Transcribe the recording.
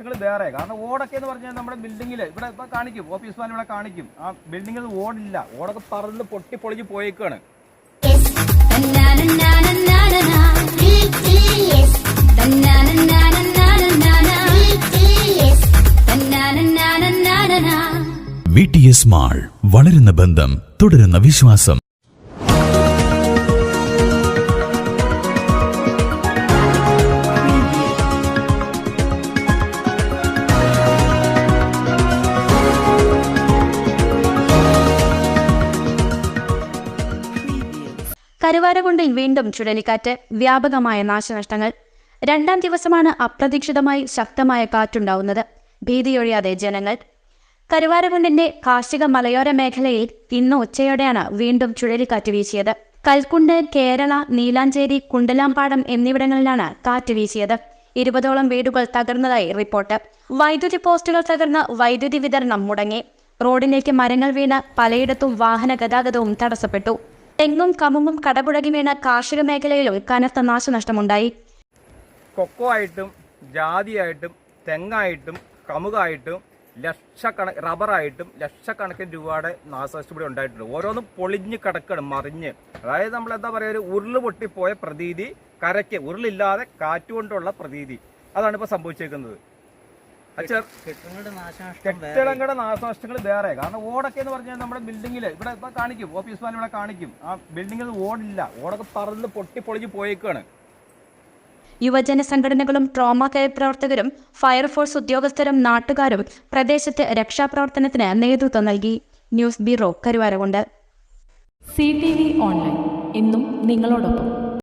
നിങ്ങൾ വേറെ. കാരണം ഓടൊക്കെ എന്ന് പറഞ്ഞാൽ നമ്മുടെ ബിൽഡിങ്ങിൽ ഇവിടെ ഇപ്പം കാണിക്കും. ഓഫീസ് മാൻ ഇവിടെ കാണിക്കും. ആ ബിൽഡിങ്ങിൽ ഓടില്ല. ഓടൊക്കെ പറന്ന് പൊട്ടി പൊളിഞ്ഞ് പോയേക്കാണ്. വി ടി എസ് മാൾ വളരുന്ന ബന്ധം തുടരുന്ന വിശ്വാസം. കരുവാരകുണ്ടിൽ വീണ്ടും ചുഴലിക്കാറ്റ് വ്യാപകമായ നാശനഷ്ടങ്ങൾ. രണ്ടാം ദിവസമാണ് അപ്രതീക്ഷിതമായി ശക്തമായ കാറ്റുണ്ടാവുന്നത്. ഭീതിയൊഴിയാതെ ജനങ്ങൾ. കരുവാരകുണ്ടിന്റെ കാർഷിക മലയോര മേഖലയിൽ ഇന്ന് ഉച്ചയോടെയാണ് വീണ്ടും ചുഴലിക്കാറ്റ് വീശിയത്. കൽക്കുണ്ട് കേരള നീലാഞ്ചേരി കുണ്ടലാംപാടം എന്നിവിടങ്ങളിലാണ് കാറ്റ് വീശിയത്. ഇരുപതോളം വീടുകൾ തകർന്നതായി റിപ്പോർട്ട്. വൈദ്യുതി പോസ്റ്റുകൾ തകർന്ന് വൈദ്യുതി വിതരണം മുടങ്ങി. റോഡിലേക്ക് മരങ്ങൾ വീണ് പലയിടത്തും വാഹന ഗതാഗതവും തടസ്സപ്പെട്ടു. തെങ്ങും കമുങ്ങും കടപുഴകി വീണ കാർഷിക മേഖലയിലും കനത്ത നാശനഷ്ടമുണ്ടായി. കൊക്കോ ആയിട്ടും ജാതിയായിട്ടും തെങ്ങായിട്ടും കമുകായിട്ടും ലക്ഷക്കണ റബ്ബറായിട്ടും ലക്ഷക്കണക്കിന് രൂപയുടെ നാശനഷ്ടം ഇവിടെ ഉണ്ടായിട്ടുണ്ട്. ഓരോന്നും പൊളിഞ്ഞ് കിടക്കണം മറിഞ്ഞ്. അതായത് നമ്മൾ എന്താ പറയുക ഒരു ഉരുൾ പൊട്ടിപ്പോയ പ്രതീതി കരയ്ക്ക് ഉരുളില്ലാതെ കാറ്റുകൊണ്ടുള്ള പ്രതീതി. അതാണ് ഇപ്പോൾ സംഭവിച്ചേക്കുന്നത്. കെട്ടിടങ്ങളുടെ നാശനഷ്ടങ്ങൾ വേറെ. കാരണം ഓടൊക്കെ എന്ന് പറഞ്ഞാൽ നമ്മുടെ ബിൽഡിങ്ങിൽ ഇവിടെ ഇപ്പൊ കാണിക്കും ഓഫീസ് മാൻ ഇവിടെ കാണിക്കും. ആ ബിൽഡിങ്ങിൽ ഓടില്ല. ഓടൊക്കെ പറന്ന് പൊട്ടി പൊളിഞ്ഞ് പോയേക്കാണ്. യുവജന സംഘടനകളും ട്രോമ കെയർ പ്രവർത്തകരും ഫയർഫോഴ്സ് ഉദ്യോഗസ്ഥരും നാട്ടുകാരും പ്രദേശത്ത് രക്ഷാപ്രവർത്തനത്തിന് നേതൃത്വം നൽകി. News bureau Karuvarakundu. C T V online. ഇന്നും നിങ്ങളോടൊപ്പം.